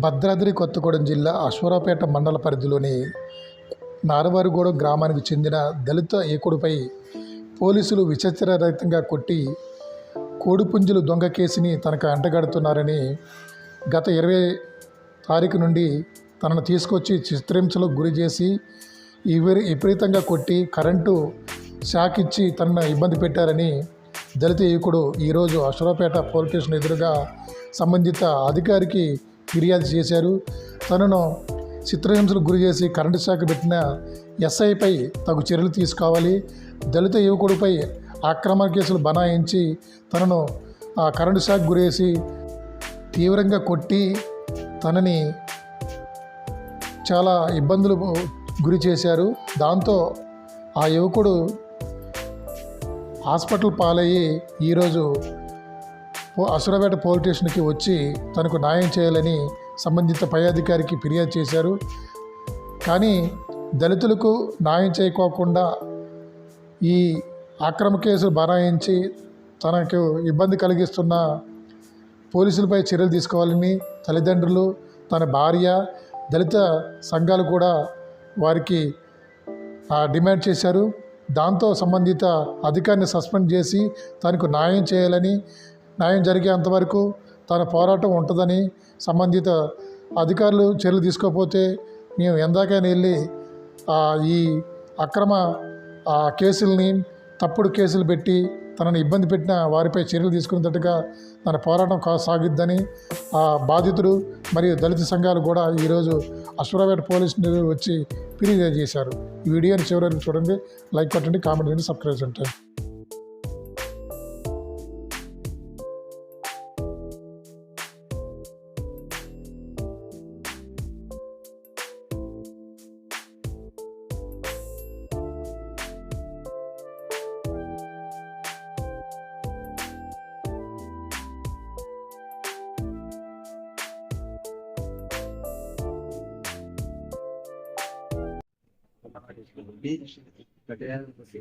భద్రాద్రి కొత్తగూడెం జిల్లా అశ్వరావుపేట మండల పరిధిలోని నారవారిగూడెం గ్రామానికి చెందిన దళిత ఏకుడుపై పోలీసులు విచక్షణరహితంగా కొట్టి కోడిపుంజులు దొంగ కేసుని తనకు అంటగడుతున్నారని గత ఇరవై తారీఖు నుండి తనను తీసుకొచ్చి చిత్రహింసలకు గురి చేసి విపరీతంగా కొట్టి కరెంటు షాక్ ఇచ్చి తనను ఇబ్బంది పెట్టారని దళిత యువకుడు ఈరోజు అశ్వరావుపేట పోలీస్ స్టేషన్ ఎదురుగా సంబంధిత అధికారికి ఫిర్యాదు చేశారు. తనను చిత్రహింసలకు గురి చేసి కరెంటు షాక్ పెట్టిన ఎస్ఐపై తగు చర్యలు తీసుకోవాలి. దళిత యువకుడిపై ఆక్రమణ కేసులు బనాయించి తనను ఆ కరెంటు షాక్ గురేసి తీవ్రంగా కొట్టి తనని చాలా ఇబ్బందులు గురి చేశారు. దాంతో ఆ యువకుడు హాస్పిటల్ పాలయ్యి ఈరోజు అసురపేట పోలీస్ స్టేషన్కి వచ్చి తనకు న్యాయం చేయాలని సంబంధిత పై అధికారికి ఫిర్యాదు చేశారు. కానీ దళితులకు న్యాయం చేయకోకుండా ఈ అక్రమ కేసులు బనాయించి తనకు ఇబ్బంది కలిగిస్తున్న పోలీసులపై చర్యలు తీసుకోవాలని తల్లిదండ్రులు తన భార్య దళిత సంఘాలు కూడా వారికి డిమాండ్ చేశారు. దాంతో సంబంధిత అధికారిని సస్పెండ్ చేసి తనకు న్యాయం చేయాలని న్యాయం జరిగేంతవరకు తన పోరాటం ఉంటుందని సంబంధిత అధికారులు చర్యలు తీసుకోకపోతే మేము ఎందాకైనా వెళ్ళి ఈ అక్రమ ఆ, కేసుల్ని తప్పుడు కేసులు పెట్టి తనను ఇబ్బంది పెట్టిన వారిపై చర్యలు తీసుకునేటట్టుగా తన పోరాటం కొనసాగిద్దని ఆ బాధితుడు మరియు దళిత సంఘాలు కూడా ఈరోజు అశ్వరాపేట పోలీస్ వచ్చి ఫిర్యాదు చేశారు. ఈ వీడియోని చివరి చూడండి. లైక్ కొట్టండి కామెంట్ చేయండి సబ్స్క్రైబ్ చేయండి.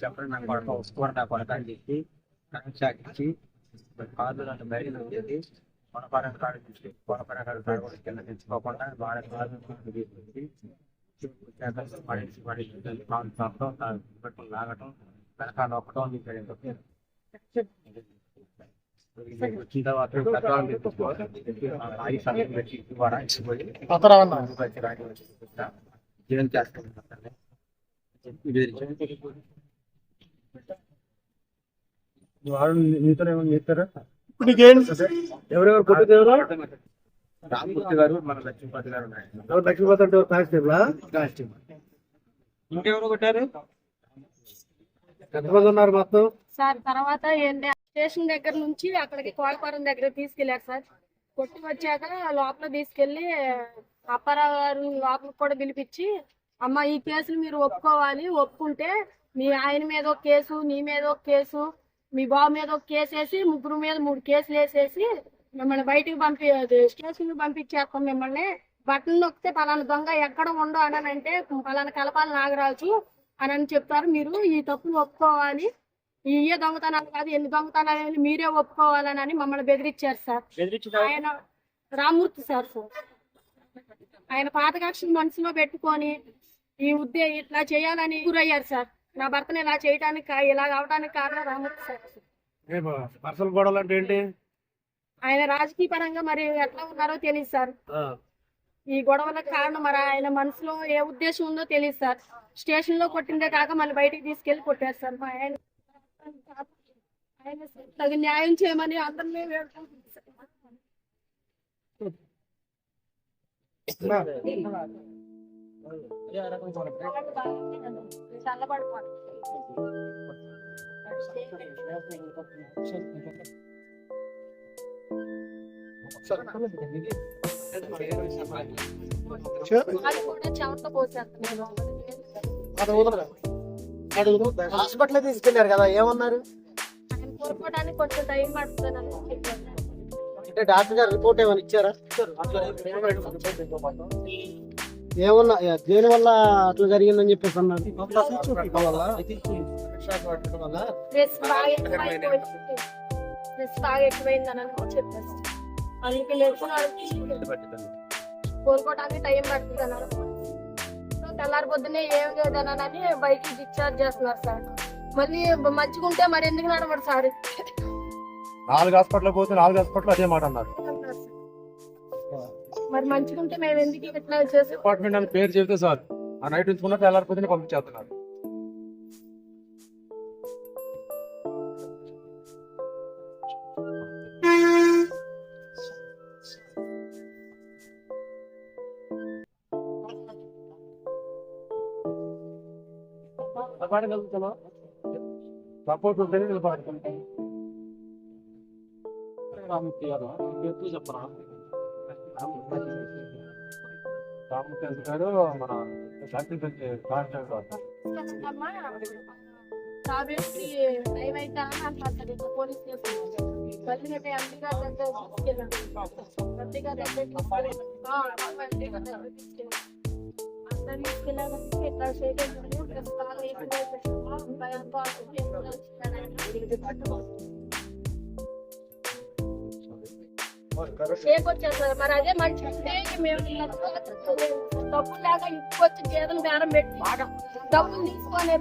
చెప్పండి నాకు కొడక వస్తువులు నా కొడక అని చెప్పి ఇచ్చి కాదు నన్ను బయటకు వచ్చేది కొనపారం కాడ నుంచి. కొనపారం కాడ కాడ కూడా కింద తెచ్చుకోకుండా వాడ కాదు తీసుకుంది పడేసి పడేసి కాలు చాపడం బట్టలు లాగటం వెనకాల ఒక్కటం ఇక్కడ ఎంత వచ్చిన తర్వాత పెట్రోల్ తెచ్చుకోవాలి ఆగి సమయం పెట్టి వాడ ఇచ్చిపోయి అతరావన్న జీవన చేస్తాను వాడు నీతో ఏమైనా చేస్తారా ఎవరెవరు కొట్టింది ఎవరు రామమూర్తి గారు మన లక్ష్మీపతి గారు ఉన్నారు. ఎవరు లక్ష్మీపతి అంటే కానిస్టేబుల్ ఇంకెవరు కొట్టారు? ఎంతమంది ఉన్నారు మొత్తం? సార్ తర్వాత ఏంటి స్టేషన్ దగ్గర నుంచి అక్కడికి కోలపారం దగ్గర తీసుకెళ్ళారు సార్. కొట్టి వచ్చాక లోపల తీసుకెళ్ళి అప్పారావు గారు లోపలికి కూడా పిలిపించి అమ్మ ఈ కేసులు మీరు ఒప్పుకోవాలి. ఒప్పుకుంటే మీ ఆయన మీద ఒక కేసు నీ మీద ఒక కేసు మీ బాబు మీద ఒక కేసు వేసి ముగ్గురు మీద మూడు కేసులు వేసేసి మిమ్మల్ని బయటికి పంపి స్టేషన్ పంపించేస్తాం మిమ్మల్ని. బట్టలు నొక్కితే పలానా దొంగ ఎక్కడ ఉండో అని అంటే పలానా కలపాలి నాగరాజు అని అని చెప్తారు. మీరు ఈ తప్పులు ఒప్పుకోవాలి. ఈ ఏ దొంగతనాలు కాదు ఎన్ని దొంగతనాలు అని మీరే ఒప్పుకోవాలని అని మమ్మల్ని బెదిరించారు సార్. ఆయన రామూర్తి సార్ సార్. ఆయన పాత కక్షను మనసులో పెట్టుకొని ఈ ఉద్దే ఇట్లా చేయాలని గురయ్యారు సార్. నా భర్తను ఇలా చేయడానికి ఇలా అవడానికి కారణం రామూర్తి సార్. పర్సనల్ గొడవలు అంటే ఏంటి? ఆయన రాజకీయ పరంగా మరి ఎట్లా ఉన్నారో తెలియదు సార్. ఆ, ఈ గొడవలకు కారణం మరి ఆయన మనసులో ఏ ఉద్దేశం ఉందో తెలియదు సార్. స్టేషన్లో కొట్టిందే కాక మళ్ళీ బయటికి తీసుకెళ్ళి కొట్టారు సార్. మా ఆయన ఆయన తగు న్యాయం చేయమని అందరినీ హాస్పిటల్ తీసుకెళ్ళారు కదా ఏమన్నారు కోరుకోవడానికి కొంచెం టైం అంటే డాక్టర్ గారు రిపోర్ట్ ఏమైనా ఇచ్చారా ఏమన్నా దేని వల్ల అట్లా జరిగిందని చెప్పేసి అన్నారు? కోలుకోవడానికి టైం పడుతుంది అన్నారు సో తెల్లారి పొద్దున్నే ఏం లేదనని బైక్ డిశ్చార్జ్ చేస్తున్నారు సార్. మళ్ళీ మంచిగా ఉంటే మరి ఎందుకు నడవడు సార్? నాలుగు హాస్పిటల్ పోతే నాలుగు హాస్పిటల్ అదే మాట అన్నారు. మరి మంచిగా ఉంటే మేము ఎందుకు ఇట్లా చేసి డిపార్ట్మెంట్ అని పేరు చెబితే సార్ ఆ నైట్ ఉంచుకున్న తెల్లారిపోతే పంపించేస్తున్నారు. సపోర్ట్ ఉంటేనే నిలబడతాం. చెప్పరా? రామకృష్ణ గారు మన శాంతి కాన్స్టెంట్ కాబట్టి టైం అయితే అంటారు పోలీస్ స్టేషన్ మళ్ళీ రేపు ఎంపీ గారి దగ్గర తీసుకెళ్ళాను ఎంపీ గారి దగ్గర తీసుకెళ్ళాను ఎంపీ గారి దగ్గర తీసుకెళ్ళాను అంతా తీసుకెళ్ళాలని ఇట్లా చేయలేదు ప్రస్తుతాలు ఏం భయంతో షేక్ వచ్చేస్తారు మరి అదే మంచి ఉంటే మేము డబ్బులు లేక ఇంటికి వచ్చి చేతులు బేరం పెట్టి డబ్బులు తీసుకొని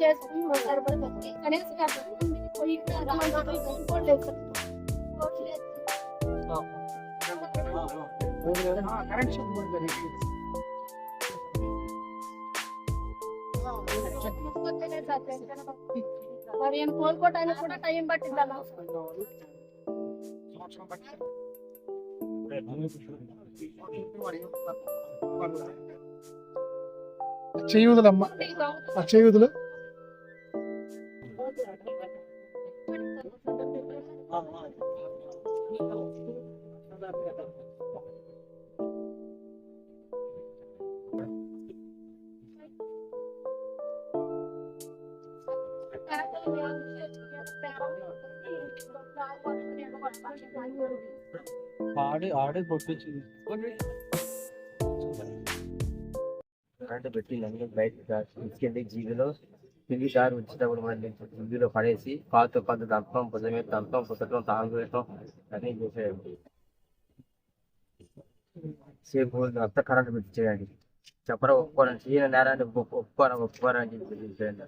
చేసుకుని సరిపడుతుంది కనీసం ఆ డబ్బులు పోయి మంచి కొనుక్కోలేదు మరి నేను కోలుకోవడానికి కూడా టైం పట్టింది അച്ഛയൂതിലമ്മ അച്ഛയൂതിൽ Thank you. ఆడి ఆడే కొట్టించి కరెంట్ పెట్టి నన్ను బయట తీసుకెళ్ళి జీవిలో తిరిగి దారి వచ్చేటప్పుడు మళ్ళీ జీవిలో పడేసి కాలుతో కాలు దంపం భుజం మీద దంపం పుట్టడం తాగు పెట్టడం అన్నీ చేసేయండి. సేపు అంతా కరెంట్ పెట్టి చేయండి. చెప్పడం ఒప్పుకోవడం చేయని నేరాన్ని ఒప్పు- ఒప్పుకోవడం ఒప్పుకోవడం అని చెప్పి చేయండి.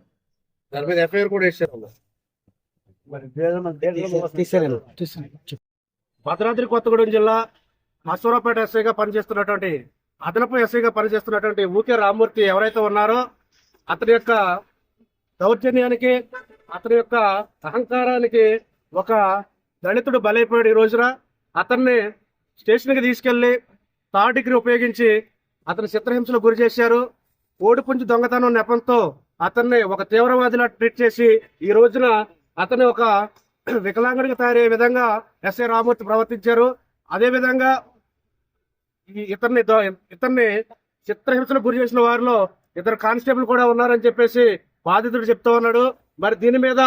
దాని మీద ఎఫ్ఐఆర్ కూడా వేసారు. తీసాను భద్రాద్రి కొత్తగూడెం జిల్లా అశ్వరాపేట ఎస్ఐగా పనిచేస్తున్నటువంటి అదనపు ఎస్ఐగా పనిచేస్తున్నటువంటి ఊకే రామ్మూర్తి ఎవరైతే ఉన్నారో అతని యొక్క దౌర్జన్యానికి అతని యొక్క అహంకారానికి ఒక దళితుడు బలైపోయాడు ఈ రోజున. అతన్ని స్టేషన్కి తీసుకెళ్ళి థర్డ్ డిగ్రీ ఉపయోగించి అతని చిత్రహింసలు గురి చేశారు. ఓడిపుంజు దొంగతనం నెపంతో అతన్ని ఒక తీవ్రవాదిలా ట్రీట్ చేసి ఈ రోజున అతని ఒక వికలాంగుడిగా తయారయ్యే విధంగా ఎస్ఐ రామూర్తి ప్రవర్తించారు. అదేవిధంగా ఈ ఇతన్ని ఇతన్ని చిత్రహింసలకు గురి చేసిన వారిలో ఇద్దరు కానిస్టేబుల్ కూడా ఉన్నారని చెప్పేసి బాధితుడు చెప్తా ఉన్నాడు. మరి దీని మీద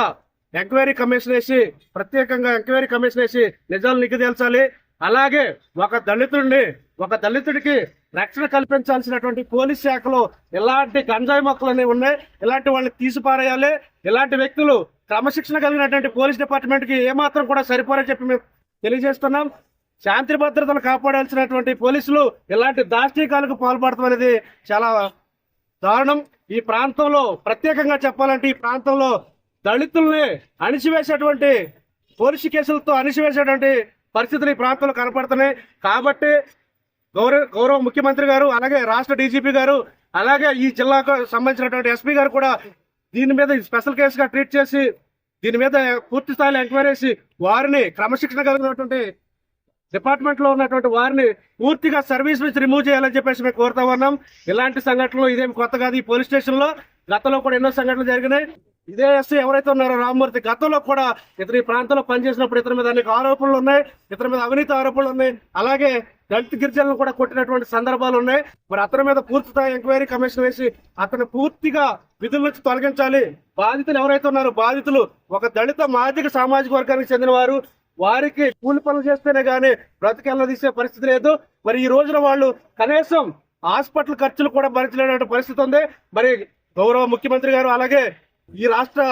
ఎంక్వైరీ కమిషన్ వేసి ప్రత్యేకంగా ఎంక్వైరీ కమిషన్ వేసి నిజాలు నిగ్గు తేల్చాలి. అలాగే ఒక దళితుడిని ఒక దళితుడికి రక్షణ కల్పించాల్సినటువంటి పోలీస్ శాఖలో ఇలాంటి గంజాయి మొక్కలు అనేవి ఉన్నాయి. ఇలాంటి వాళ్ళని తీసిపారేయాలి. ఇలాంటి వ్యక్తులు క్రమశిక్షణ కలిగినటువంటి పోలీస్ డిపార్ట్మెంట్కి ఏమాత్రం కూడా సరిపోరని చెప్పి మేము తెలియజేస్తున్నాం. శాంతి భద్రతను కాపాడాల్సినటువంటి పోలీసులు ఇలాంటి దాష్టీకాలకు పాల్పడటం అనేది చాలా దారుణం. ఈ ప్రాంతంలో ప్రత్యేకంగా చెప్పాలంటే ఈ ప్రాంతంలో దళితుల్ని అణిచివేసేటువంటి పోలీసు కేసులతో అణిచివేసేటువంటి పరిస్థితులు ఈ ప్రాంతంలో కనపడుతున్నాయి. కాబట్టి గౌరవ గౌరవ ముఖ్యమంత్రి గారు అలాగే రాష్ట్ర డీజీపీ గారు అలాగే ఈ జిల్లాకు సంబంధించినటువంటి ఎస్పీ గారు కూడా దీని మీద స్పెషల్ కేసుగా ట్రీట్ చేసి దీని మీద పూర్తి స్థాయిలో ఎంక్వైరీ చేసి వారిని క్రమశిక్షణ కలిగినటువంటి డిపార్ట్మెంట్లో ఉన్నటువంటి వారిని పూర్తిగా సర్వీస్ నుంచి రిమూవ్ చేయాలని చెప్పేసి మేము కోరుతా ఉన్నాం. ఇలాంటి సంఘటనలు ఇదేం కొత్త కాదు. ఈ పోలీస్ స్టేషన్లో గతంలో కూడా ఎన్నో సంఘటనలు జరిగినాయి. ఇదే ఎస్సీ ఎవరైతే ఉన్నారో రామ్మూర్తి గతంలో కూడా ఇతని ఈ ప్రాంతంలో పనిచేసినప్పుడు ఇతని మీద అనేక ఆరోపణలు ఉన్నాయి ఇతని మీద అవినీతి ఆరోపణలు ఉన్నాయి అలాగే దళిత గిరిజనులు కూడా కొట్టినటువంటి సందర్భాలు ఉన్నాయి. మరి అతని మీద పూర్తి స్థాయి ఎంక్వైరీ కమిషన్ వేసి అతను పూర్తిగా విధుల నుంచి తొలగించాలి. బాధితులు ఎవరైతే ఉన్నారో బాధితులు ఒక దళిత మాదిక సామాజిక వర్గానికి చెందిన వారు వారికి కూలి పనులు చేస్తేనే గానీ బ్రతికెళ్ళ తీసే పరిస్థితి లేదు. మరి ఈ రోజున వాళ్ళు కనీసం హాస్పిటల్ ఖర్చులు కూడా భరించలేనటువంటి పరిస్థితి ఉంది. మరి గౌరవ ముఖ్యమంత్రి గారు అలాగే ఈ రాష్ట్ర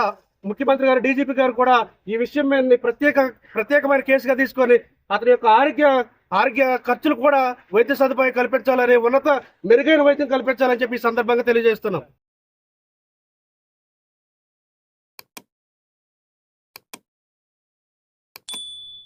ముఖ్యమంత్రి గారు డీజీపీ గారు కూడా ఈ విషయం మీద ప్రత్యేక ప్రత్యేకమైన కేసుగా తీసుకొని అతని యొక్క ఆరోగ్య ఆరోగ్య ఖర్చులు కూడా వైద్య సదుపాయం కల్పించాలని ఉన్నత మెరుగైన వైద్యం కల్పించాలని చెప్పి ఈ సందర్భంగా తెలియజేస్తున్నాం.